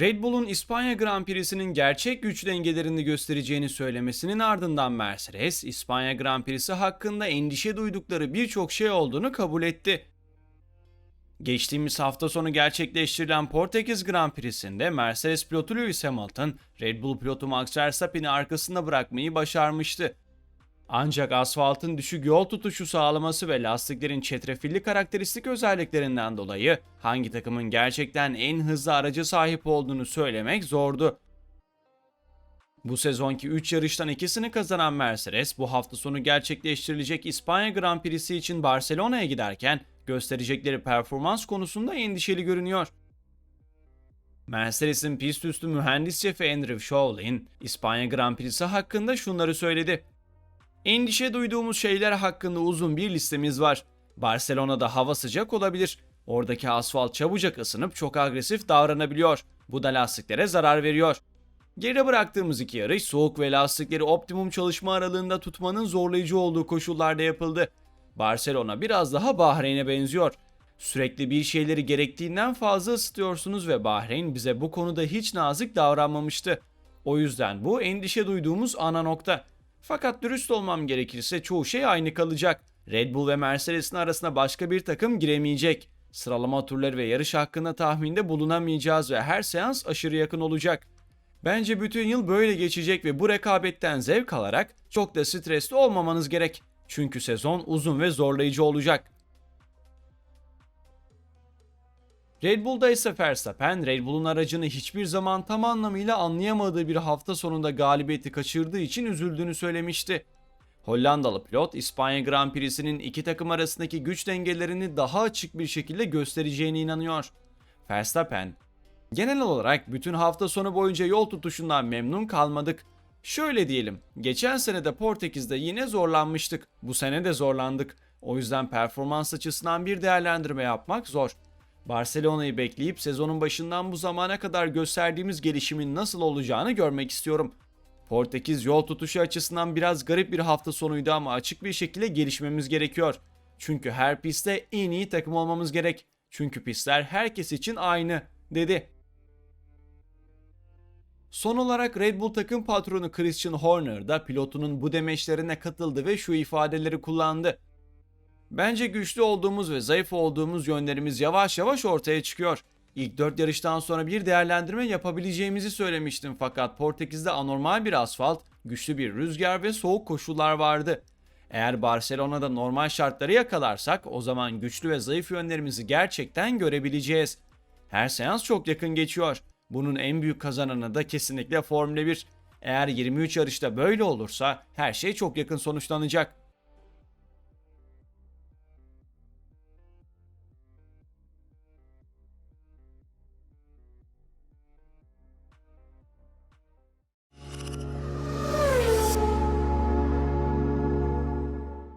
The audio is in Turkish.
Red Bull'un İspanya Grand Prix'sinin gerçek güç dengelerini göstereceğini söylemesinin ardından Mercedes, İspanya Grand Prix'si hakkında endişe duydukları birçok şey olduğunu kabul etti. Geçtiğimiz hafta sonu gerçekleştirilen Portekiz Grand Prix'sinde Mercedes pilotu Lewis Hamilton, Red Bull pilotu Max Verstappen'i arkasında bırakmayı başarmıştı. Ancak asfaltın düşük yol tutuşu sağlaması ve lastiklerin çetrefilli karakteristik özelliklerinden dolayı hangi takımın gerçekten en hızlı araca sahip olduğunu söylemek zordu. Bu sezonki 3 yarıştan ikisini kazanan Mercedes bu hafta sonu gerçekleştirilecek İspanya Grand Prix'si için Barcelona'ya giderken gösterecekleri performans konusunda endişeli görünüyor. Mercedes'in pist üstü mühendis şefi Andrew Shovlin, İspanya Grand Prix'si hakkında şunları söyledi. Endişe duyduğumuz şeyler hakkında uzun bir listemiz var. Barcelona'da hava sıcak olabilir. Oradaki asfalt çabucak ısınıp çok agresif davranabiliyor. Bu da lastiklere zarar veriyor. Geride bıraktığımız iki yarış soğuk ve lastikleri optimum çalışma aralığında tutmanın zorlayıcı olduğu koşullarda yapıldı. Barcelona biraz daha Bahreyn'e benziyor. Sürekli bir şeyleri gerektiğinden fazla ısıtıyorsunuz ve Bahreyn bize bu konuda hiç nazik davranmamıştı. O yüzden bu endişe duyduğumuz ana nokta. Fakat dürüst olmam gerekirse çoğu şey aynı kalacak. Red Bull ve Mercedes'in arasına başka bir takım giremeyecek. Sıralama turları ve yarış hakkında tahminde bulunamayacağız ve her seans aşırı yakın olacak. Bence bütün yıl böyle geçecek ve bu rekabetten zevk alarak çok da stresli olmamanız gerek. Çünkü sezon uzun ve zorlayıcı olacak. Red Bull'da ise Verstappen, Red Bull'un aracını hiçbir zaman tam anlamıyla anlayamadığı bir hafta sonunda galibiyeti kaçırdığı için üzüldüğünü söylemişti. Hollandalı pilot, İspanya Grand Prix'sinin iki takım arasındaki güç dengelerini daha açık bir şekilde göstereceğine inanıyor. Verstappen, genel olarak bütün hafta sonu boyunca yol tutuşundan memnun kalmadık. Şöyle diyelim, geçen sene de Portekiz'de yine zorlanmıştık, bu sene de zorlandık. O yüzden performans açısından bir değerlendirme yapmak zor. Barcelona'yı bekleyip sezonun başından bu zamana kadar gösterdiğimiz gelişimin nasıl olacağını görmek istiyorum. Portekiz yol tutuşu açısından biraz garip bir hafta sonuydu ama açık bir şekilde gelişmemiz gerekiyor. Çünkü her pistte en iyi takım olmamız gerek. Çünkü pistler herkes için aynı, dedi. Son olarak Red Bull takım patronu Christian Horner da pilotunun bu demeçlerine katıldı ve şu ifadeleri kullandı. Bence güçlü olduğumuz ve zayıf olduğumuz yönlerimiz yavaş yavaş ortaya çıkıyor. İlk 4 yarıştan sonra bir değerlendirme yapabileceğimizi söylemiştim fakat Portekiz'de anormal bir asfalt, güçlü bir rüzgar ve soğuk koşullar vardı. Eğer Barcelona'da normal şartları yakalarsak o zaman güçlü ve zayıf yönlerimizi gerçekten görebileceğiz. Her seans çok yakın geçiyor. Bunun en büyük kazananı da kesinlikle Formula 1. Eğer 23 yarışta böyle olursa her şey çok yakın sonuçlanacak.